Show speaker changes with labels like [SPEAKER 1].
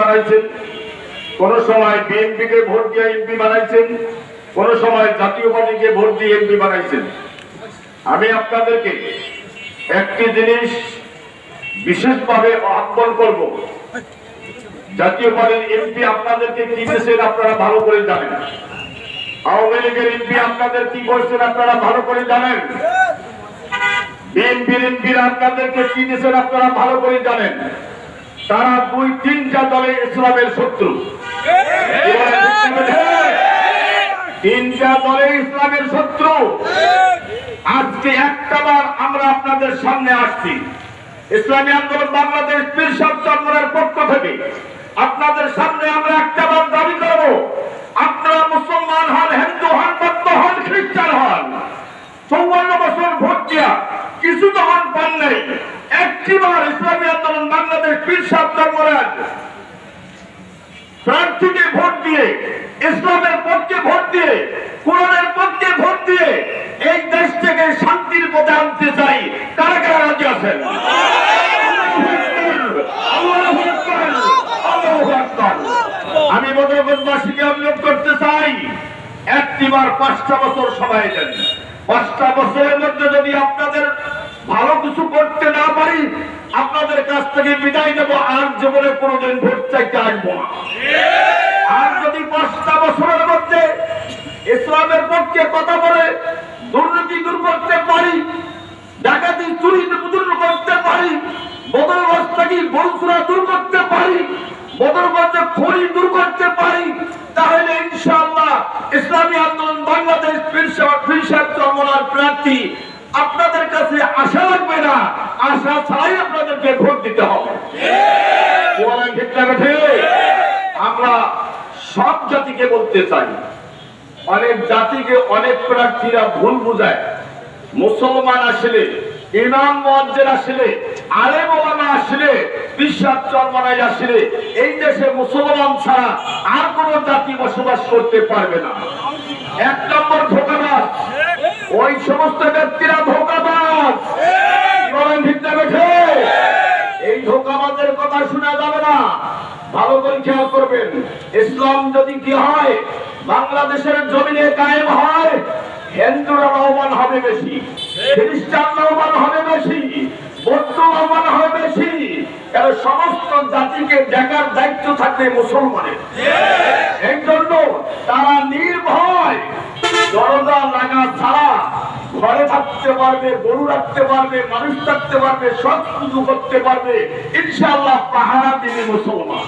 [SPEAKER 1] বানাইছেন, কোন সময় বিএনপি কে ভোট দিয়ে এমপি বানাইছেন, কোন সময় জাতীয় পার্টিকে ভোট দিয়ে এমপি বানাইছেন। আমি আপনাদেরকে একটি জিনিস বিশেষভাবে আহ্বান করব। জাতীয় পার্টির এমপি আপনাদেরকে কি দিয়েছেন আপনারা ভালো করে জানেন। আওয়ামী লীগের এমপি আপনাদের কি করছেন আপনারা ভালো করে জানেন। বিএনপির এমপিরা আপনাদেরকে কি দিয়েছেন আপনারা ভালো করে জানেন। তারা দুই তিনটা দলে ইসলামের শত্রু। তিনটা দলে ইসলামের শত্রু। আজকে একটা বার আমরা আপনাদের সামনে আসছি। ইসলামী আন্দোলন বাংলাদেশ পীর সাহেব চন্দ্রের পক্ষ থেকে। আপনাদের সামনে আমরা একটা বার দাবি করব, আপনারা মুসলমান হন, হিন্দু হন, বৌদ্ধ হন, খ্রিস্টান হন, চৌয়ান্ন বছর ভোট দিয়া কিছু তো হন পান নাই। একটি বার ইসলামী আন্দোলন বাংলাদেশ পীর সাহেব চন্দ্রের প্রার্থীকে ভোট দিয়ে, ইসলামের পক্ষে ভোট দিয়ে, কোরআনের পক্ষে ভোট দিয়ে এই দেশ থেকে শান্তির পথে আনতে চাই। কারা কারা রাজি আছেন। আমি বদরগঞ্জবাসীকে অনুরোধ করতে চাই, একটিবার পাঁচটা বছর সময় দেন। পাঁচটা বছরের মধ্যে যদি আপনাদের ভালো কিছু করতে না পারি আপনাদের কাছ থেকে বিদায় নেব, আর জীবনে কোনোদিন ভোট চাইতে আসব না। আর যদি পাঁচটা বছরের মধ্যে ইসলামের পক্ষে কথা বলে, দুর্নীতি দূর করতে পারি, ডাকাতি, চুরি দূর করতে পারি বদলগঞ্জ থেকে বংশুরা দূর করতে পারি বদলগঞ্জে খড়ি দূর করতে পারি, তাহলে ইনশাআল্লাহ ইসলামী আন্দোলন বাংলাদেশ ফিরসাদ চর্মনার প্রার্থী। আপনাদের কাছে আশা লাগবে না। আশা ছাড়াই আপনাদেরকে ভোট দিতে হবে? আমরা সব জাতিকে বলতে চাই। অনেক জাতিকে অনেক প্রার্থীরা ভুল বুঝায়। মুসলমান আসলে, ইমাম মজ্জের আসলে, আলেম ওলামা আসলে, বিশ্বাস চর্মনায় আসলে, এই দেশে মুসলমান ছাড়া আর কোন জাতি বসবাস করতে পারবে না। এক নম্বর ধোকাবাজ, ওই সমস্ত ধোকাবাজ কি বলেন ঠিক না বেঠে? এই ধোকাবাজের কথা শোনা যাবে না ভালো করে খেয়াল করবেন। ইসলাম যদি কি হয়, বাংলাদেশের জমিনে কায়েম হয়, হিন্দুরা লাভবান হবে বেশি, খ্রিস্টান লাভবান হবে বেশি, বৌদ্ধ লাভবান হবে বেশি। সমস্ত জাতিকে দেখার দায়িত্ব থাকবে মুসলমানের। জন্য তারা নির্ভয়। দরজা লাগা ছাড়া ঘরে থাকতে পারবে, গরু রাখতে পারবে, মানুষ থাকতে পারবে সব কিছু করতে পারবে। ইনশাআল্লাহ পাহারা দিবে মুসলমান।